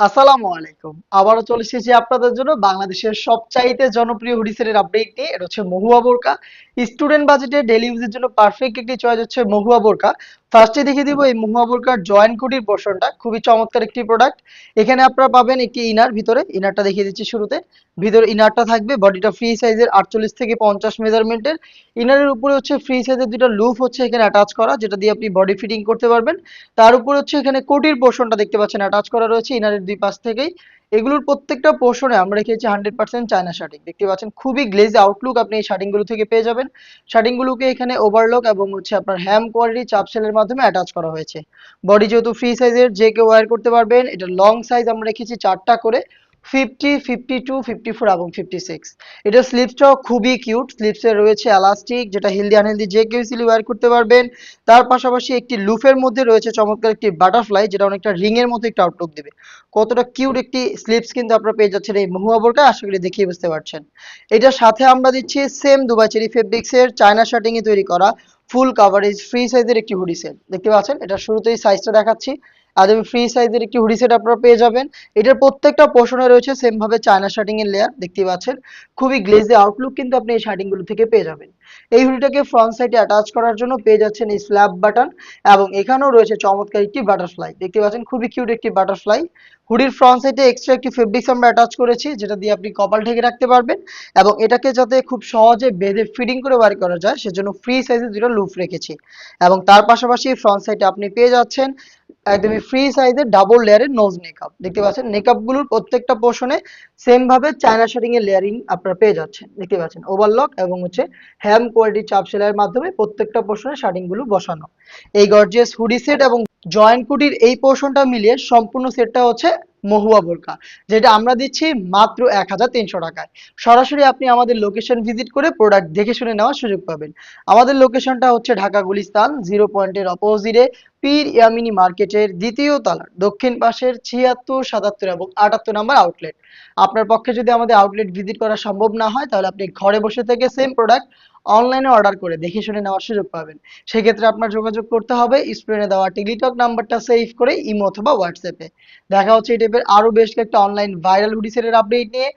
আসসালামু আলাইকুম। আবারও চলে এসেছি আপনাদের জন্য বাংলাদেশের সবচাইতে জনপ্রিয় হুডিসের আপডেট নিয়ে। এটা হচ্ছে মহুয়া বোরকা। স্টুডেন্ট বাজেটে ডেলি ইউজের জন্য পারফেক্ট একটি চয়েস হচ্ছে মহুয়া বোরকা। ফার্স্টে দেখিয়ে দিব এই মহুয়া বোরকার জয়েন্ট কুটির পোর্শনটা খুবই চমৎকার একটি প্রোডাক্ট এখানে আপনারা পাবেন একটি ইনার ভিতরে। ইনারটা দেখিয়ে দিচ্ছি শুরুতে। ভিতরে ইনারটা থাকবে। বডিটা ফ্রি সাইজের আটচল্লিশ থেকে পঞ্চাশ মেজারমেন্টের ইনারের উপরে হচ্ছে ফ্রি সাইজের দুটো লুফ হচ্ছে এখানে অ্যাটাচ করা, যেটা দিয়ে আপনি বডি ফিটিং করতে পারবেন। তার উপরে হচ্ছে এখানে কোটির পোর্শনটা দেখতে পাচ্ছেন অ্যাটাচ করা রয়েছে। ইনারের দুই পাশ থেকেই। এগুলোর প্রত্যেকটা পোর্শনে আমরা রেখেছি হান্ড্রেড পার্সেন্ট চায়না শার্টিং দেখতে পাচ্ছেন, খুবই গ্লেজ আউটলুক আপনি এই শার্টিংগুলো থেকে পেয়ে যাবেন। শার্টিংগুলোকে এখানে ওভারলক এবং হচ্ছে আপনার হ্যাম কোয়ালিটি চাপ সেলের মাধ্যমে অ্যাটাচ করা হয়েছে। বডি যেহেতু ফ্রি সাইজের যে কেউ ওয়ার করতে পারবেন, এটা লং সাইজ আমরা রেখেছি চারটা করে। Fifty fifty two fifty four এবং ফিফটি সিক্স এটা স্লিপসটাও খুবই কিউট স্লিপসে রয়েছে এলাস্টিক যেটা হেলদি আনহেলদি যে কেউ সিলি ওয়ার করতে পারবেন। তার পাশাপাশি একটি লুফের মধ্যে রয়েছে চমৎকার একটি বাটারফ্লাই যেটা অনেকটা রিং এর মতো একটা আউটলুক দেবে। কতটা কিউট একটি স্লিপস কিন্তু আপনারা পেয়ে যাচ্ছেন এই মহুয়া বোরকা, আশা করি দেখিয়ে বুঝতে পারছেন। এটার সাথে আমরা দিচ্ছি সেম দুবাই চেরি ফেব্রিক্স এর চায়না শার্টিং এ তৈরি করা ফুল কাভারেজ ফ্রি সাইজের একটি হুডি সেট দেখতে পাচ্ছেন এটা শুরুতেই সাইজটা দেখাচ্ছি। একদম ফ্রি সাইজের একটি হুডি সেট আপনারা পেয়ে যাবেন। এটার প্রত্যেকটা পোর্শনে রয়েছে সেম ভাবে চায়না শার্টিং এর লেয়ার দেখতে পাচ্ছেন? খুবই গ্লেজি আউটলুক কিন্তু আপনি এই শার্টিংগুলো থেকে পেয়ে যাবেন। এই হুডিটাকে ফ্রন্ট সাইডে অ্যাটাচ করার জন্য পেয়ে যাচ্ছেন এই স্ল্যাব বাটন এবং এখানেও রয়েছে চমৎকার একটি বাটারফ্লাই দেখতে পাচ্ছেন, খুবই কিউট একটি বাটারফ্লাই হুডির ফ্রন্ট সাইডে এক্সট্রা একটি ফেব্রিক্স আমরা অ্যাটাচ করেছি, যেটা দিয়ে আপনি কপাল ঢেকে রাখতে পারবেন এবং এটাকে যাতে খুব সহজে বেঁধে ফিটিং করে বার করা যায়, সেজন্য ফ্রি সাইজের দুটো লুপ রেখেছি। এবং তার পাশাপাশি ফ্রন্ট সাইডে আপনি পেয়ে যাচ্ছেন একদমই ফ্রি সাইজের ডাবল লেয়ারের নোজ মেকআপ দেখতে পাচ্ছেন? মেকআপগুলোর প্রত্যেকটা পোর্শনে সেম ভাবে চায়না শেডিং এর লেয়ারিং আপনারা পেয়ে যাচ্ছেন। দেখতে পাচ্ছেন? ওভারলক এবং হচ্ছে হ্যাম কোয়ালিটি চাপ সেলাইয়ের মাধ্যমে প্রত্যেকটা পোর্শনে গুলো বসানো। এই গর্জিয়াস হুডি সেট এবং জয়েন্ট কুটির এই পোর্শনটা মিলিয়ে সম্পূর্ণ সেটটা হচ্ছে মহুয়া বোরকা, যেটা আমরা দিচ্ছি মাত্র এক হাজার তিনশো টাকায়। সরাসরি আপনি আমাদের লোকেশন ভিজিট করে প্রোডাক্ট দেখে শুনে নেওয়ার সুযোগ পাবেন। আমাদের লোকেশনটা হচ্ছে ঢাকা গুলিস্তান জিরো পয়েন্টের অপোজিটে পীর ইয়ামিনি মার্কেটের দ্বিতীয় তলার, দক্ষিণ পাশের ছিয়াত্তর, সাতাত্তর এবং আটাত্তর নাম্বার আউটলেট আপনার পক্ষে যদি আমাদের আউটলেট ভিজিট করা সম্ভব না হয়, তাহলে আপনি ঘরে বসে থেকে সেম প্রোডাক্ট অনলাইনে অর্ডার করে দেখে শুনে নেওয়ার সুযোগ পাবেন। সেক্ষেত্রে আপনার যোগাযোগ করতে হবে স্ক্রিনে দেওয়া টেলিটক নাম্বারটা সেভ করে ইমো অথবা হোয়াটসঅ্যাপে দেখা হচ্ছে এই টাইপের আরও বেশ কয়েকটা অনলাইন ভাইরাল হুডি হুডিসের আপডেট নিয়ে।